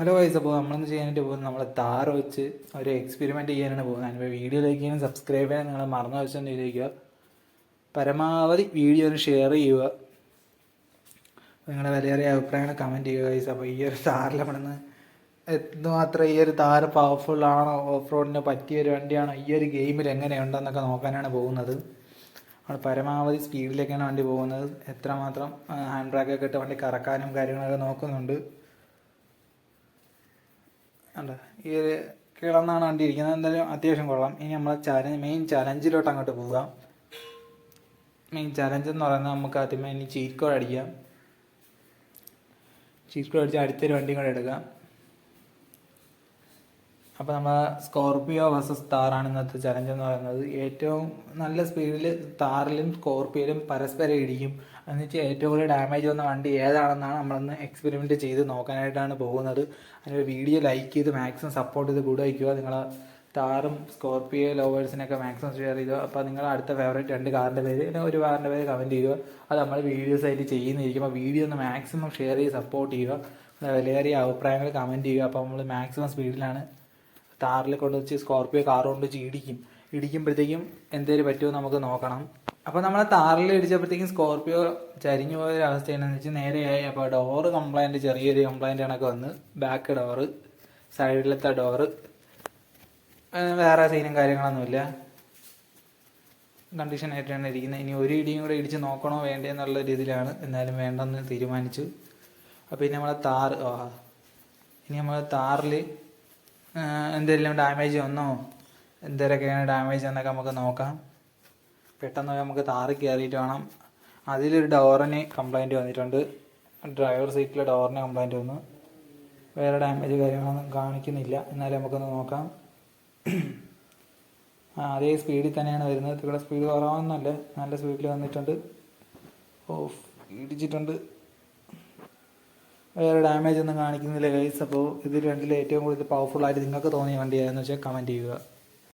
Hello guys അപ്പോൾ നമ്മളെന്ന് ചെയ്യാനായിട്ട് പോകുന്നത് നമ്മൾ താറ വെച്ച് ഒരു എക്സ്പെരിമെന്റ് ചെയ്യാനാണ് പോകുന്നത്. അതിന് വീഡിയോ ലൈക്ക് ചെയ്യാനും സബ്സ്ക്രൈബ് ചെയ്യാൻ നിങ്ങൾ മറന്നു വെച്ചാൽ ചെയ്തിരിക്കുക പരമാവധി വീഡിയോ ഒന്ന് ഷെയർ ചെയ്യുക. നിങ്ങളുടെ വിലയേറിയ അഭിപ്രായങ്ങൾ കമന്റ് ചെയ്യുക ഗൈസ് അപ്പോൾ ഈ ഒരു താറിൽ നമ്മളിന്ന് എന്തുമാത്രം ഈ ഒരു താറ് പവർഫുൾ ആണോ ഓഫ് റോഡിന് പറ്റിയ ഒരു വണ്ടിയാണോ ഈ ഒരു ഗെയിമിൽ എങ്ങനെയുണ്ടെന്നൊക്കെ നോക്കാനാണ് പോകുന്നത്. നമ്മൾ പരമാവധി സ്പീഡിലേക്കാണ് വണ്ടി പോകുന്നത്. എത്രമാത്രം ഹാൻഡ് ബ്രേക്കൊക്കെ ഇട്ട് വണ്ടി കറക്കാനും കാര്യങ്ങളൊക്കെ നോക്കുന്നുണ്ട്. അല്ല ഈ ഒരു കിളന്നാണ് വണ്ടി ഇരിക്കുന്നത് എന്തായാലും അത്യാവശ്യം കൊള്ളാം. ഇനി നമ്മളെ ചാലഞ്ച് മെയിൻ ചലഞ്ചിലോട്ട് അങ്ങോട്ട് പോകാം. മെയിൻ ചലഞ്ച് എന്ന് പറയുന്നത് നമുക്ക് ആദ്യമേ ഇനി ചീറ്റ് അടിക്കാം. ചീറ്റ് അടിച്ച് അടുത്തൊരു വണ്ടിയും കൂടെ എടുക്കാം. അപ്പോൾ നമ്മൾ സ്കോർപിയോ വേഴ്സസ് താറാണ് ഇന്നത്തെ ചലഞ്ച് എന്ന് പറയുന്നത്. ഏറ്റവും നല്ല സ്പീഡിൽ താറിലും സ്കോർപിയോയിലും പരസ്പരം ഇടിക്കും. എന്ന് വെച്ചാൽ ഏറ്റവും കൂടുതൽ ഡാമേജ് വന്ന വണ്ടി ഏതാണെന്നാണ് നമ്മളൊന്ന് എക്സ്പെരിമെന്റ് ചെയ്ത് നോക്കാനായിട്ടാണ് പോകുന്നത്. അതിന്റെ വീഡിയോ ലൈക്ക് ചെയ്ത് മാക്സിമം സപ്പോർട്ട് ചെയ്ത് കൂടെ വയ്ക്കുക. നിങ്ങൾ താറും സ്കോർപിയോ ലവേഴ്സിനൊക്കെ മാക്സിമം ഷെയർ ചെയ്യുക. അപ്പോൾ നിങ്ങൾ അടുത്ത ഫേവറേറ്റ് രണ്ട് കാറിന്റെ പേര് ഒരു കാറിന്റെ പേര് കമന്റ് ചെയ്യുക. അത് നമ്മൾ വീഡിയോസ് ആയിട്ട് ചെയ്യുന്നിരിക്കുമ്പോൾ വീഡിയോ ഒന്ന് മാക്സിമം ഷെയർ ചെയ്ത് സപ്പോർട്ട് ചെയ്യുക. വിലയേറിയ അഭിപ്രായങ്ങൾ കമന്റ് ചെയ്യുക. അപ്പോൾ നമ്മൾ മാക്സിമം സ്പീഡിലാണ് താറിൽ കൊണ്ട് വെച്ച് സ്കോർപ്പിയോ കാർ കൊണ്ട് വെച്ച് ഇടിക്കും. ഇടിക്കുമ്പോഴത്തേക്കും എന്തേലും പറ്റുമോ നമുക്ക് നോക്കണം. അപ്പോൾ നമ്മളെ താറിൽ ഇടിച്ചപ്പോഴത്തേക്കും സ്കോർപ്പിയോ ചരിഞ്ഞു പോയ ഒരു അവസ്ഥ വെച്ചാൽ നേരെയായി. അപ്പോൾ ഡോറ് കംപ്ലൈന്റ് ചെറിയൊരു കംപ്ലൈന്റ് കണക്ക് വന്ന് ബാക്ക് ഡോറ് സൈഡിലത്തെ ഡോറ് വേറെ സീനും കാര്യങ്ങളൊന്നുമില്ല കണ്ടീഷൻ ആയിട്ടാണ് ഇരിക്കുന്നത് ഇനി ഒരു ഇടിയും കൂടെ ഇടിച്ച് നോക്കണോ വേണ്ടേ എന്നുള്ള രീതിയിലാണ് എന്നാലും വേണ്ടെന്ന് തീരുമാനിച്ചു. അപ്പോൾ ഇനി നമ്മളെ താറ് ഇനി നമ്മളെ താറിൽ എന്തെങ്കിലും ഡാമേജ് വന്നോ? എന്തൊക്കെയാണ് ഡാമേജ് എന്നൊക്കെ നമുക്ക് നോക്കാം. പെട്ടെന്ന് നമുക്ക് താറി കയറിയിട്ട് വേണം. അതിലൊരു ഡോറിന് കംപ്ലൈന്റ് വന്നിട്ടുണ്ട്. ഡ്രൈവർ സീറ്റിലെ ഡോറിന് കംപ്ലൈന്റ് വന്നു. വേറെ ഡാമേജ് കാര്യങ്ങളൊന്നും കാണിക്കുന്നില്ല. എന്നാലും നമുക്കൊന്ന് നോക്കാം. അതേ സ്പീഡിൽ തന്നെയാണ് വരുന്നത്. ഇവിടെ സ്പീഡ് കുറവൊന്നുമല്ല. നല്ല സ്പീഡിൽ വന്നിട്ടുണ്ട്. ഓഫ് ഇടിച്ചിട്ടുണ്ട്. വേറെ ഡാമേജ് ഒന്നും കാണിക്കുന്നില്ല ഗൈസ് അപ്പോൾ ഇത് രണ്ടിൽ ഏറ്റവും കൂടുതൽ പവർഫുൾ ആയിട്ട് നിങ്ങൾക്ക് തോന്നിയ വണ്ടി ഏതെന്ന് വെച്ചാൽ കമന്റ് ചെയ്യുക.